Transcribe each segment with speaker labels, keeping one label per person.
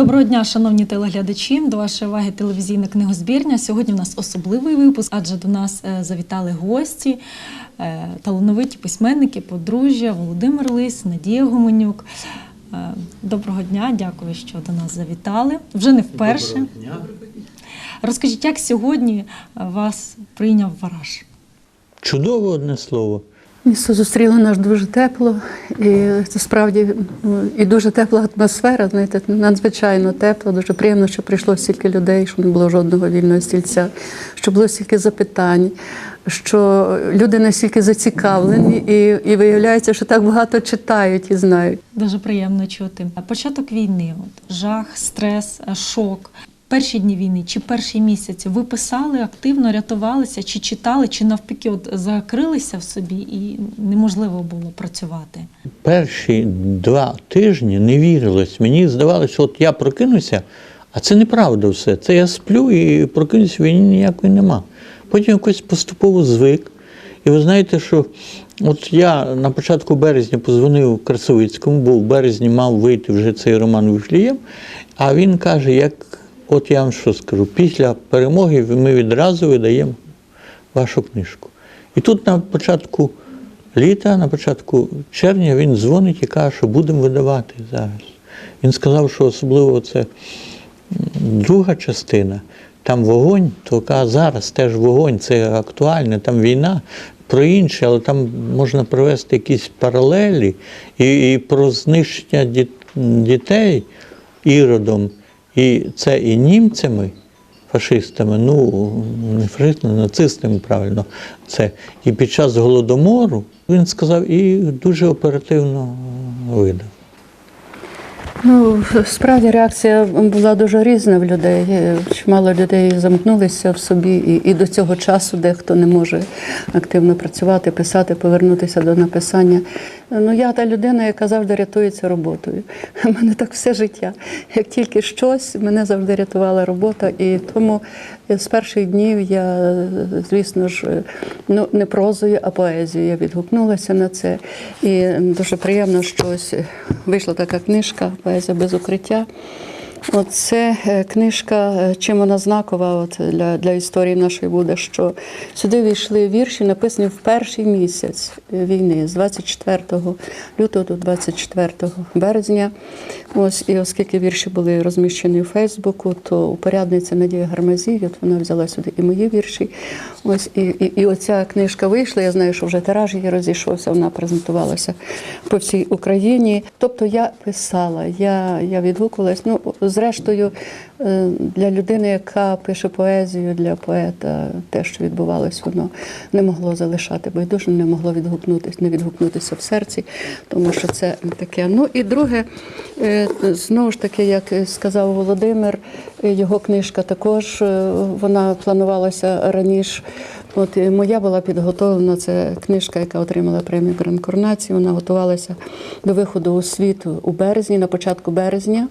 Speaker 1: Доброго дня, шановні телеглядачі. До вашої уваги телевізійна книгозбірня. Сьогодні у нас особливий випуск, адже до нас е, завітали гості, е, талановиті письменники, подружжя Володимир Лис, Надія Гуменюк. Е, Доброго дня, дякую, що до нас завітали. Вже не вперше.
Speaker 2: Доброго дня.
Speaker 1: Розкажіть, як сьогодні вас прийняв Вараж?
Speaker 2: Чудове одне слово.
Speaker 3: Місто зустріло нас дуже тепло, і це справді і дуже тепла атмосфера. Знаєте, надзвичайно тепло. Дуже приємно, що прийшло стільки людей, що не було жодного вільного стільця, що було стільки запитань, що люди настільки зацікавлені, і, і виявляється, що так багато читають і знають.
Speaker 1: Дуже приємно чути. Початок війни, от, жах, стрес, шок. Перші дні війни чи перші місяці ви писали активно, рятувалися, чи читали, чи навпаки, от закрилися в собі і неможливо було працювати.
Speaker 2: Перші два тижні не вірилось. Мені здавалося, от я прокинуся, а це неправда все. Це я сплю і прокинуся, війни ніякої нема. Потім якось поступово звик. І ви знаєте, що от я на початку березня позвонив Красовицькому, бо в березні мав вийти вже цей роман Віфлієм, а він каже, як от я вам що скажу, після перемоги ми відразу видаємо вашу книжку. І тут на початку літа, на початку червня він дзвонить і каже, що будемо видавати зараз. Він сказав, що особливо це друга частина, там вогонь, то каже, зараз теж вогонь, це актуальне, там війна. Про інше, але там можна провести якісь паралелі і, і про знищення діт- дітей іродом, і це і німцями, фашистами, ну не фашистами, нацистами правильно це. І під час голодомору він сказав і дуже оперативно видав.
Speaker 3: Ну, справді реакція була дуже різна в людей. Чимало людей замкнулися в собі, і, і до цього часу дехто не може активно працювати, писати, повернутися до написання. Ну, я та людина, яка завжди рятується роботою. У мене так все життя. Як тільки щось, мене завжди рятувала робота. І тому з перших днів я, звісно ж, ну не прозою, а поезією. Я відгукнулася на це. І дуже приємно, що ось вийшла така книжка Поезія без укриття. Оце е, книжка, е, чим вона знакова от для, для історії нашої буде, що сюди війшли вірші, написані в перший місяць е, війни, з 24 лютого до 24 березня. Ось, і оскільки вірші були розміщені у Фейсбуку, то упорядниця Надія Гармазій, от вона взяла сюди і мої вірші. Ось, і, і, і оця книжка вийшла. Я знаю, що вже тираж її розійшовся, вона презентувалася по всій Україні. Тобто я писала, я, я відгукувалась. Ну, зрештою, е, для людини, яка пише поезію, для поета, те, що відбувалось, воно не могло залишати, бо й дуже не могло відгукнутися, не відгукнутися в серці, тому що це таке. Ну і друге, е, знову ж таки, як сказав Володимир, його книжка також е, вона планувалася раніше. От моя була підготовлена. Це книжка, яка отримала премію Гран Корнації. Вона готувалася до виходу у світ у березні, на початку березня.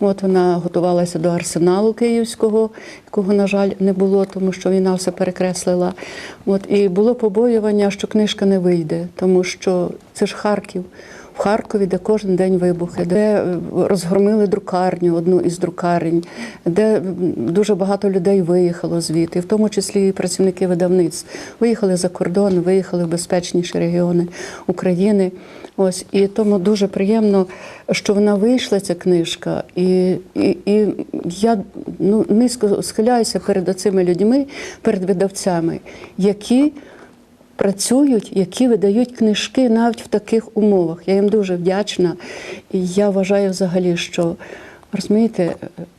Speaker 3: От вона готувалася до арсеналу київського, якого, на жаль, не було, тому що війна все перекреслила. От і було побоювання, що книжка не вийде, тому що це ж Харків. В Харкові, де кожен день вибухи, де е, розгромили друкарню, одну із друкарень, де дуже багато людей виїхало звідти, в тому числі і працівники видавництв. Виїхали за кордон, виїхали в безпечніші регіони України. Ось і тому дуже приємно, що вона вийшла, ця книжка, і, і, і я ну низько схиляюся перед цими людьми, перед видавцями, які працюють, які видають книжки навіть в таких умовах. Я їм дуже вдячна. І я вважаю взагалі, що розумієте,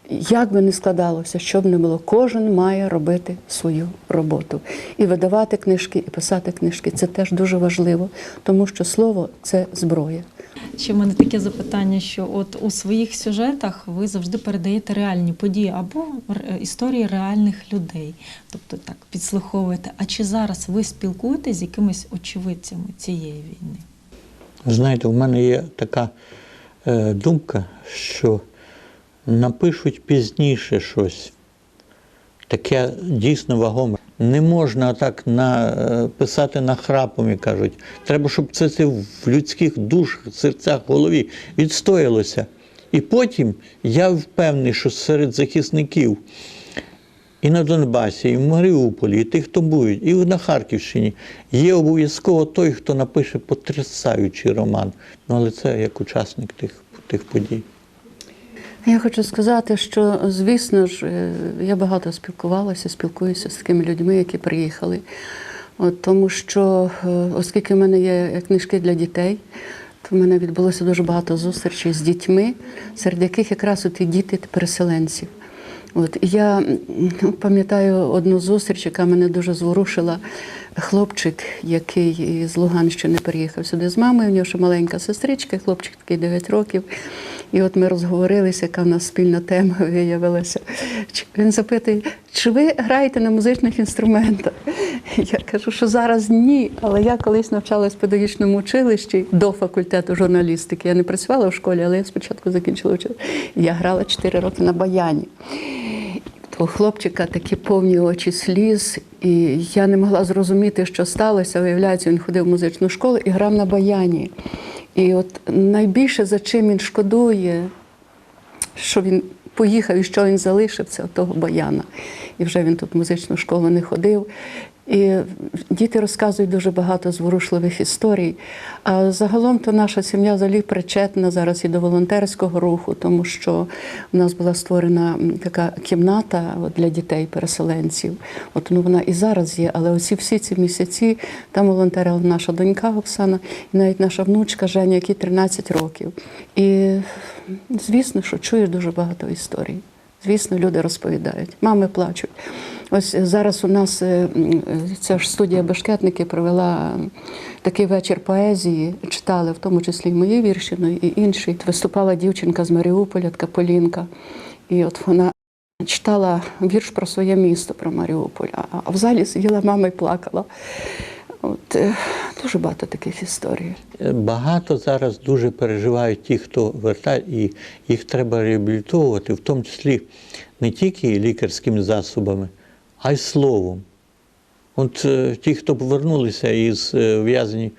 Speaker 3: як би не складалося, що б не було, кожен має робити свою роботу. І видавати книжки, і писати книжки це теж дуже важливо, тому що слово це зброя.
Speaker 1: Ще в мене таке запитання, що от у своїх сюжетах ви завжди передаєте реальні події або історії реальних людей, тобто так підслуховуєте. А чи зараз ви спілкуєтесь з якимись очевидцями цієї війни?
Speaker 2: Знаєте, в мене є така е, думка, що напишуть пізніше щось, таке дійсно вагоме. Не можна так на, е, писати нахрапом, як кажуть. Треба, щоб це в людських душах, серцях, голові відстоялося. І потім я впевнений, що серед захисників і на Донбасі, і в Маріуполі, і тих, хто будуть, і на Харківщині, є обов'язково той, хто напише потрясаючий роман. Ну, але це як учасник тих, тих подій.
Speaker 3: Я хочу сказати, що звісно ж, е, я багато спілкувалася, спілкуюся з такими людьми, які приїхали. От, тому що, е, оскільки в мене є книжки для дітей, то в мене відбулося дуже багато зустрічей з дітьми, серед яких якраз от і діти переселенців. От я ну, пам'ятаю одну зустріч, яка мене дуже зворушила. Хлопчик, який з Луганщини приїхав сюди з мамою, у нього ще маленька сестричка, хлопчик такий 9 років. І от ми розговорилися, яка в нас спільна тема виявилася. Він запитує, чи ви граєте на музичних інструментах? Я кажу, що зараз ні. Але я колись навчалась в педагогічному училищі до факультету журналістики. Я не працювала в школі, але я спочатку закінчила училище. Я грала 4 роки на баяні. У хлопчика такі повні очі сліз, і я не могла зрозуміти, що сталося. Виявляється, він ходив в музичну школу і грав на баяні. І от найбільше за чим він шкодує, що він поїхав і що він залишив, це того баяна. І вже він тут в музичну школу не ходив. І діти розказують дуже багато зворушливих історій. А загалом то наша сім'я взагалі причетна зараз і до волонтерського руху, тому що в нас була створена така кімната для дітей-переселенців. От ну вона і зараз є, але оці всі ці місяці там волонтерила наша донька Оксана, і навіть наша внучка Женя, якій 13 років. І звісно, що чуєш дуже багато історій. Звісно, люди розповідають, мами плачуть. Ось зараз у нас е, е, ця ж студія Бешкетники провела такий вечір поезії, читали в тому числі і мої вірші, ну і інші. Виступала дівчинка з Маріуполя, така Полінка. І от вона читала вірш про своє місто, про Маріуполь. А- в залі сиділа мама і плакала. От, е, дуже багато таких історій.
Speaker 2: Багато зараз дуже переживають ті, хто вертає, і їх треба реабілітовувати, в тому числі не тільки лікарськими засобами, а й словом. От е, ті, хто повернулися із е, в'язні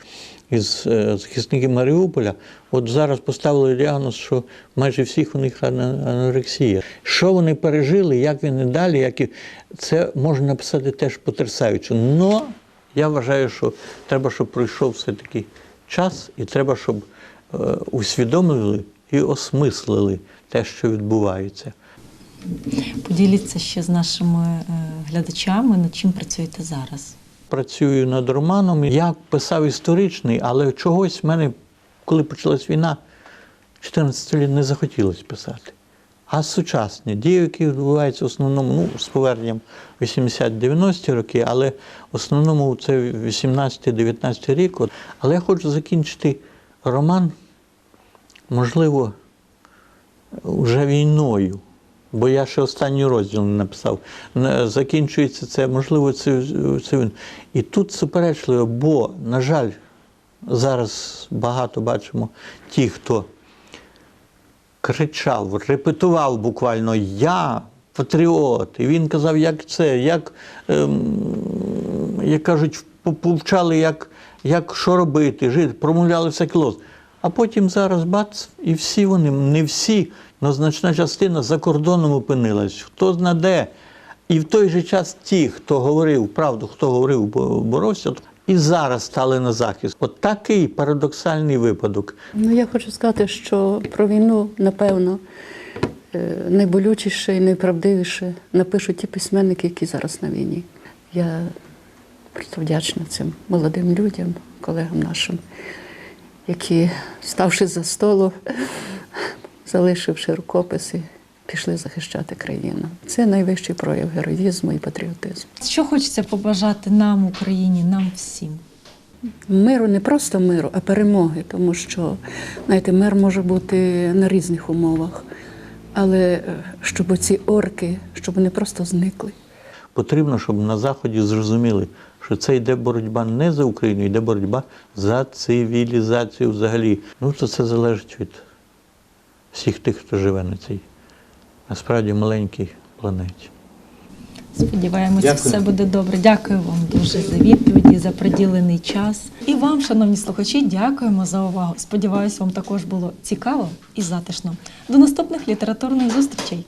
Speaker 2: із е, захисників Маріуполя, от зараз поставили діагноз, що майже всіх у них анорексія. Що вони пережили, як вони далі, як і... це можна написати теж потрясаюче. Но я вважаю, що треба, щоб пройшов все-таки час, і треба, щоб усвідомили і осмислили те, що відбувається.
Speaker 1: Поділіться ще з нашими е, глядачами, над чим працюєте зараз.
Speaker 2: працюю над романом. Я писав історичний, але чогось в мене, коли почалась війна, 14 літ не захотілося писати. А сучасні дії, які відбуваються в основному ну, з поверненням 80-90-ті роки, але в основному це 18-19 рік. Але я хочу закінчити роман, можливо, вже війною. Бо я ще останній розділ не написав. Закінчується це, можливо, це, це він. І тут суперечливо, бо, на жаль, зараз багато бачимо ті, хто кричав, репетував буквально Я патріот. І він казав, як це, як, ем, як кажуть, по- повчали, як, як що робити, жити, промовляли всякий лоз. А потім зараз бац, і всі вони, не всі, але значна частина за кордоном опинилась. Хто зна де. І в той же час ті, хто говорив правду, хто говорив, бо- боровся, і зараз стали на захист. От такий парадоксальний випадок.
Speaker 3: Ну, я хочу сказати, що про війну, напевно, е, найболючіше і найправдивіше напишуть ті письменники, які зараз на війні. Я просто вдячна цим молодим людям, колегам нашим, які, ставши за столу, залишивши рукописи, пішли захищати країну. Це найвищий прояв героїзму і патріотизму.
Speaker 1: Що хочеться побажати нам, Україні, нам всім?
Speaker 3: Миру не просто миру, а перемоги, тому що знаєте, мир може бути на різних умовах. Але е, щоб ці орки, щоб вони просто зникли.
Speaker 2: Потрібно, щоб на Заході зрозуміли, що це йде боротьба не за Україну, йде боротьба за цивілізацію взагалі. Ну, то це залежить від всіх тих, хто живе на цій насправді маленькій планеті.
Speaker 1: Сподіваємося,
Speaker 2: Дякую.
Speaker 1: все буде добре. Дякую вам дуже за відповіді, за приділений час. І вам, шановні слухачі, дякуємо за увагу. Сподіваюсь, вам також було цікаво і затишно. До наступних літературних зустрічей.